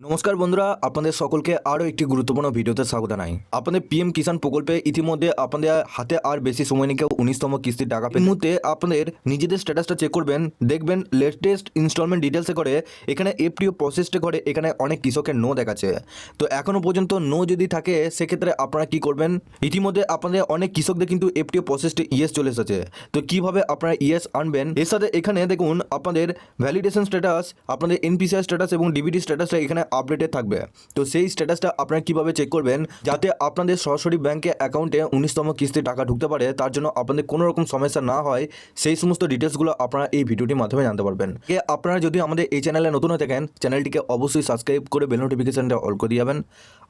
নমস্কার বন্ধুরা, আপনাদের সকলকে আরও একটি গুরুত্বপূর্ণ ভিডিওতে স্বাগত জানাই। আপনাদের পিএম কিষাণ প্রকল্পে ইতিমধ্যে আপনাদের হাতে আর বেশি সময় নেই কেউ উনিশতম কিস্তির টাকা পেয়ে মুহূর্তে আপনাদের নিজেদের স্ট্যাটাসটা চেক করবেন, দেখবেন লেটেস্ট ইনস্টলমেন্ট ডিটেলসে করে এখানে এফটিও প্রসেসটে করে এখানে অনেক কৃষকের নো দেখাচ্ছে। তো এখনও পর্যন্ত নো যদি থাকে, সেক্ষেত্রে আপনারা কি করবেন? ইতিমধ্যে আপনাদের অনেক কৃষকদের কিন্তু এফটিও প্রসেসটি ইয়েস চলে এসেছে। তো কীভাবে আপনারা ইএস আনবেন? এর সাথে এখানে দেখুন, আপনাদের ভ্যালিডেশন স্ট্যাটাস আপনাদের এনপিসিআই স্ট্যাটাস এবং ডিবিটি স্ট্যাটাসটা এখানে আপডেটেড থাকবে। তো সেই স্ট্যাটাসটা আপনারা কীভাবে চেক করবেন? যাতে আপনাদের সরাসরি ব্যাংকে অ্যাকাউন্টে উনিশতম কিস্তির টাকা ঢুকতে পারে, তার জন্য আপনাদের কোনো রকম সমস্যা না হয়, সেই সমস্ত ডিটেলসগুলো আপনারা এই ভিডিওটির মাধ্যমে জানতে পারবেন। এ আপনারা যদি আমাদের এই চ্যানেলে নতুন হয়ে থাকেন চ্যানেলটিকে অবশ্যই সাবস্ক্রাইব করে বেল নোটিফিকেশনটা অল করে দিয়ে যাবেন।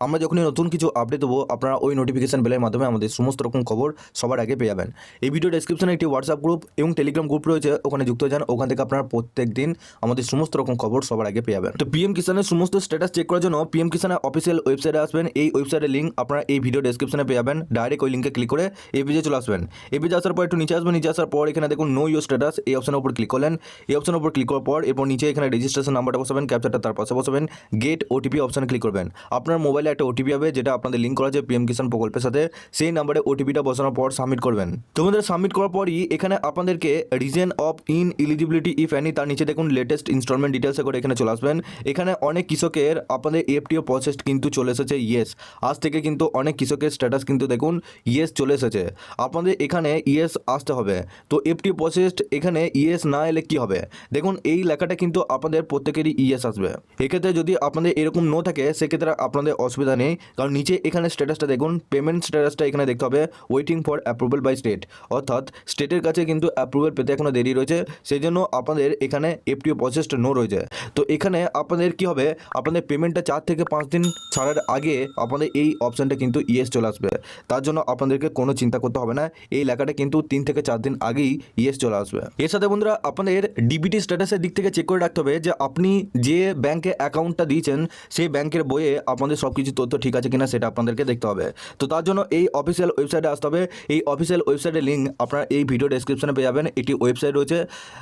আমরা যখনই নতুন কিছু আপডেট দেবো, আপনারা ওই নোটিফিকেশান বেলের মাধ্যমে আমাদের সমস্ত রকম খবর সবার আগে পেয়ে যাবেন। এই ভিডিও ডেসক্রিপশনে একটি হোয়াটসঅ্যাপ গ্রুপ এবং টেলিগ্রাম গ্রুপ রয়েছে, ওখানে যুক্ত যান। ওখান থেকে আপনারা প্রত্যেক দিন আমাদের সমস্ত রকম খবর সবার আগে পেয়ে যাবেন। তো পিএম কিষানের সমস্ত স্ট্যাটাস চেক করার জন্য পিএম কিষানের অফিসিয়াল ওয়েবসাইটে আসবেন। এই ওয়েবসাইটের লিঙ্ক আপনারা এই ভিডিও ডেসক্রিপশনে পেয়ে যাবেন। ডাইরেক্ট ওই লিঙ্কে ক্লিক করে এই পেজে চলে আসবেন। এই পেজে আসার পর একটু নিচে আসবেন। নিচে আসার পর এখানে দেখুন নো ইউর স্ট্যাটাস এই অপশনের উপর ক্লিক করলেন। এই অপশনের উপর ক্লিক করার পর এরপর নিচে এখানে রেজিস্ট্রেশন নাম্বারটা বসাবেন ক্যাপচারটা তার পাশে বসাবেন। গেট ওটিপি অপশনে ক্লিক করবেন। আপনার মোবাইলে একটা ওটিপি হবে যেটা আপনাদের লিঙ্ক করা আছে পিএম কিষান প্রকল্পের সাথে। সেই নাম্বারে ওটিপিটা বসানোর পর সাবমিট করবেন। তোমাদের সাবমিট করার পরই এখানে আপনাদেরকে reason of ineligibility if any তার নিচে দেখুন লেটেস্ট ইনস্টলমেন্ট ডিটেলসে করে এখানে চলে আসবেন। এখানে অনেক কৃষকের আপনাদের এফটিও প্রসেস কিন্তু চলে এসেছে ইয়েস আজ থেকে কিন্তু অনেক কৃষকের স্ট্যাটাস কিন্তু দেখুন ইয়েস চলে এসেছে। আপনাদের এখানে ইয়েস আসতে হবে। তো এফটিও প্রসেস এখানে ইয়েস না এলে কি হবে? দেখুন, এই লেখাটা কিন্তু আপনাদের প্রত্যেকেরই ইয়েস আসবে। এক্ষেত্রে যদি আপনাদের এরকম নো থাকে, সেক্ষেত্রে আপনাদের অসুবিধা নেই। কারণ নিচে এখানে স্ট্যাটাসটা দেখুন পেমেন্ট স্ট্যাটাসটা এখানে দেখতে হবে waiting for approval by state অর্থাৎ স্টেটের কাছে কিন্তু অ্যাপ্রুভাল পেতে এখনও দেরি রয়েছে সেই জন্য আপনাদের এখানে এফটিও প্রসেসটা নো রয়েছে। তো এখানে আপনাদের কি হবে? আপনাদের পেমেন্টটা চার থেকে পাঁচ দিন ছাড়ার আগে আপনাদের এই অপশানটা কিন্তু ইয়েস চলে আসবে। তার জন্য আপনাদেরকে কোনো চিন্তা করতে হবে না, এই লেখাটা কিন্তু তিন থেকে চার দিন আগেই ইয়েস চলে আসবে। এর সাথে বন্ধুরা, আপনাদের ডিবিটি স্ট্যাটাসের দিক থেকে চেক করে রাখতে হবে যে আপনি যে ব্যাংকে অ্যাকাউন্টটা দিয়েছেন, সেই ব্যাংকের বইয়ে আপনাদের সব কিছু তথ্য ঠিক আছে কিনা সেটা আপনাদেরকে দেখতে হবে। তো তার জন্য এই অফিসিয়াল ওয়েবসাইটে আসতে হবে। এই অফিসিয়াল ওয়েবসাইটের লিঙ্ক আপনারা এই ভিডিও ডেসক্রিপশনে পেয়ে যাবেন। এটি ওয়েবসাইট রয়েছে।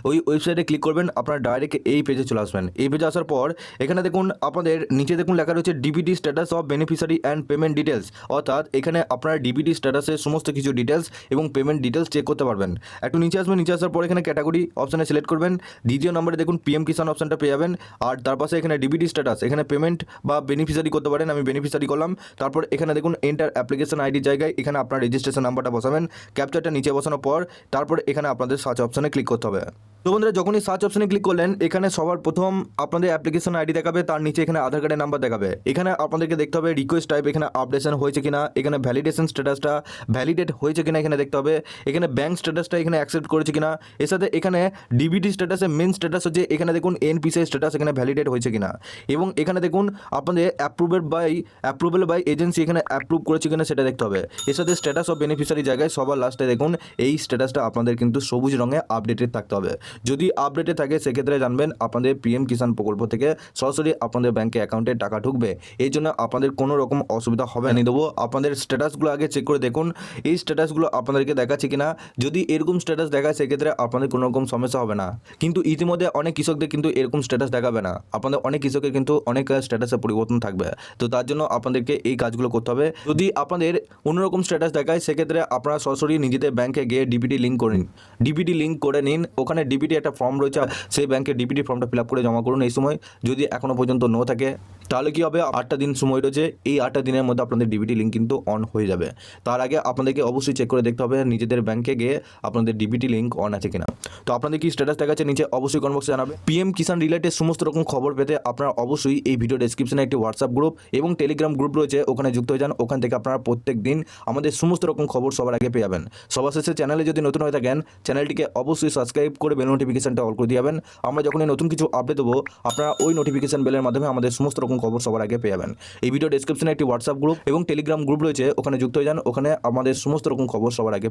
ওই ওয়েবসাইটে ক্লিক করবেন, আপনারা ডাইরেক্ট এই পেজে চলে আসবেন। এই পেজে আসার পর, এখানে দেখুন আপনাদের নিচে দেখুন লেখা রয়েছে DBT status of beneficiary and payment details অর্থাৎ এখানে আপনারা ডিবিডি স্ট্যাটাসের সমস্ত কিছু ডিটেলস এবং পেমেন্ট ডিটেলস চেক করতে পারবেন। একটু নিচে আসবেন, নিচে আসার পর এখানে ক্যাটাগরি অপশানে সিলেক্ট করবেন। দ্বিতীয় নম্বরে দেখুন পিএম কিষাণ অপশানটা পেয়ে যাবেন। আর তার পাশে এখানে ডিবিটি স্ট্যাটাস এখানে পেমেন্ট বা বেনিফিশিয়ারি করতে পারেন, আমি বেনিফিশিয়ারি করলাম। তারপর এখানে দেখুন এন্টার অ্যাপ্লিকেশন আইডি জায়গায়, এখানে আপনার রেজিস্ট্রেশন নাম্বারটা বসাবেন। ক্যাপচারটা নিচে বসানোর পর, তারপর এখানে আপনাদের সার্চ অপশানে ক্লিক করতে হবে। তো বন্ধুরা, যখনই সার্চ অপশনে ক্লিক করলেন, এখানে সবার প্রথম আপনাদের অ্যাপ্লিকেশন আইডি দেখাবে, তার নিচে এখানে আধার কার্ডের নাম্বার দেখাবে। এখানে আপনাদেরকে দেখতে হবে রিকোয়েস্ট টাইপ এখানে আপডেশন হয়েছে কিনা, এখানে ভ্যালিডেশন স্ট্যাটাসটা ভ্যালিডেট হয়েছে কিনা এখানে দেখতে হবে, এখানে ব্যাঙ্ক স্ট্যাটাসটা এখানে অ্যাকসেপ্ট করেছে কিনা, এর সাথে এখানে ডিবিটি স্ট্যাটাসের মেন স্ট্যাটাস হচ্ছে, এখানে দেখুন এনপিসিআই স্ট্যাটাস এখানে ভ্যালিডেট হয়েছে কিনা। এবং এখানে দেখুন আপনাদের approved by approval by agency এখানে অ্যাপ্রুভ করেছে কিনা সেটা দেখতে হবে। এর সাথে স্ট্যাটাস অফ বেনিফিশিয়ারি জায়গায় সবার লাস্টে দেখুন, এই স্ট্যাটাসটা আপনাদের কিন্তু সবুজ রঙে আপডেটেড থাকতে হবে। যদি আপডেটে থাকে, সেক্ষেত্রে জানবেন আপনাদের পিএম কিষাণ প্রকল্প থেকে সরাসরি আপনাদের ব্যাংকে অ্যাকাউন্টে টাকা ঢুকবে। এই জন্য আপনাদের কোনো রকম অসুবিধা হবে না। দেবো, আপনাদের স্ট্যাটাসগুলো আগে চেক করে দেখুন। এই স্ট্যাটাসগুলো আপনাদেরকে দেখাচ্ছে কিনা। যদি এরকম স্ট্যাটাস দেখায়, সেক্ষেত্রে আপনাদের কোনো রকম সমস্যা হবে না। কিন্তু ইতিমধ্যে অনেক কৃষকদের কিন্তু এরকম স্ট্যাটাস দেখাবে না। আপনাদের অনেক কৃষকের কিন্তু অনেক স্ট্যাটাসের পরিবর্তন থাকবে। তো তার জন্য আপনাদেরকে এই কাজগুলো করতে হবে। যদি আপনাদের অন্যরকম স্ট্যাটাস দেখায়, সেক্ষেত্রে আপনারা সরাসরি নিজেদের ব্যাংকে গিয়ে ডিবিটি লিঙ্ক করে নিন। ডিবিটি লিঙ্ক করে নিন। ওখানে ডিবিটি একটা ফর্ম রয়েছে সেই ব্যাংকে ডিপিটি ফর্মটা ফিল করে জমা করুন। এই সময় যদি এখনও পর্যন্ত নো থাকে, তাহলে কি হবে? আটটা দিন সময় রয়েছে, এই আটটা দিনের মধ্যে আপনাদের ডিবিটি লিঙ্ক কিন্তু অন হয়ে যাবে। তার আগে আপনাদেরকে অবশ্যই চেক করে দেখতে হবে নিজেদের ব্যাংকে গিয়ে আপনাদের ডিবিটি লিঙ্ক অন আছে কিনা। তো আপনাদের কি স্ট্যাটাস দেখাচ্ছে নিচে, অবশ্যই কমেন্ট বক্সে জানাবে। পিএম কিষাণ রিলেটেড সমস্ত রকম খবর পেতে আপনারা অবশ্যই এই ভিডিও ডেসক্রিপশনে একটি হোয়াটসঅ্যাপ গ্রুপ এবং টেলিগ্রাম গ্রুপ রয়েছে, ওখানে যুক্ত হয়ে যান। ওখান থেকে আপনারা প্রত্যেক দিন আমাদের সমস্ত রকম খবর সবার আগে পেয়ে যাবেন। সবার শেষে চ্যানেলে যদি নতুন হয়ে থাকেন চ্যানেলটিকে অবশ্যই সাবস্ক্রাইব করে বেল নোটিফিকেশনটা অল করে দিয়ে যাবেন। আমরা যখনই নতুন কিছু আপডেট দেবো, আপনারা ওই নোটিফিকেশান বেলের মাধ্যমে আমাদের সমস্ত রকম খবর সবার আগে পেয়ে যাবেন। এই ভিডিও ডিসক্রিপশনে একটি হোয়াটসঅ্যাপ গ্রুপ এবং টেলিগ্রাম গ্রুপ রয়েছে, ওখানে যুক্ত হয়ে যান, ওখানে আমাদের সমস্ত রকম খবর সবার আগে